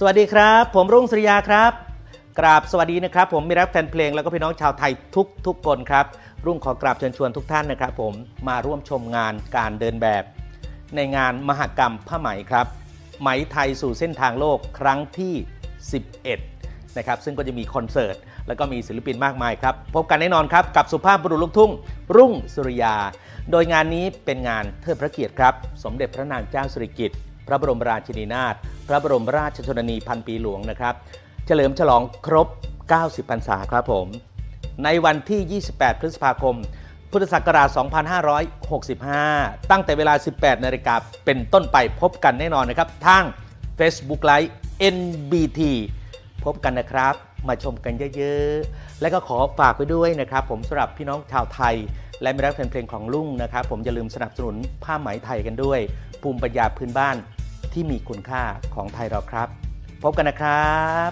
สวัสดีครับ ผมรุ่งสริยาครับ กราบสวัสดีนะครับ ผมมีรักแฟนเพลงแล้วก็พี่น้องชาวไทยทุกทุกคนครับ รุ่งขอกราบเชิญชวนทุกท่านนะครับ ผมมาร่วมชมงานการเดินแบบ ในงานมหกรรมผ้าไหมครับ ไหมไทยสู่เส้นทางโลกครั้งที่ 11 นะครับ ซึ่งก็จะมีคอนเสิร์ตแล้วก็มีศิลปินมากมายครับ พบกันแน่นอนครับกับสุภาพบุรุษลูกทุ่ง รุ่งสุริยา โดยงานนี้เป็นงานเทิดพระเกียรติครับ สมเด็จพระนางเจ้าสิริกิติ์ พระบรมราชินีนาถพระบรมราชชนนีพันปีหลวงนะครับ เฉลิมฉลองครบ 90 พรรษาครับผม ในวันที่ 28 พฤษภาคม พุทธศักราช 2565 ตั้งแต่เวลา 18 นาฬิกาเป็นต้นไปพบกันแน่นอนนะครับ ทาง Facebook Live NBT พบกันนะครับมาชมกันเยอะๆ และก็ขอฝากไว้ด้วยนะครับ ผมสำหรับพี่น้องชาวไทย และมิรักแฟนเพลงของลุงนะครับ ผมอย่าลืมสนับสนุนผ้าไหมไทยกันด้วย ภูมิปัญญาพื้นบ้าน ที่มีคุณค่าของไทยเราครับ พบกันนะครับ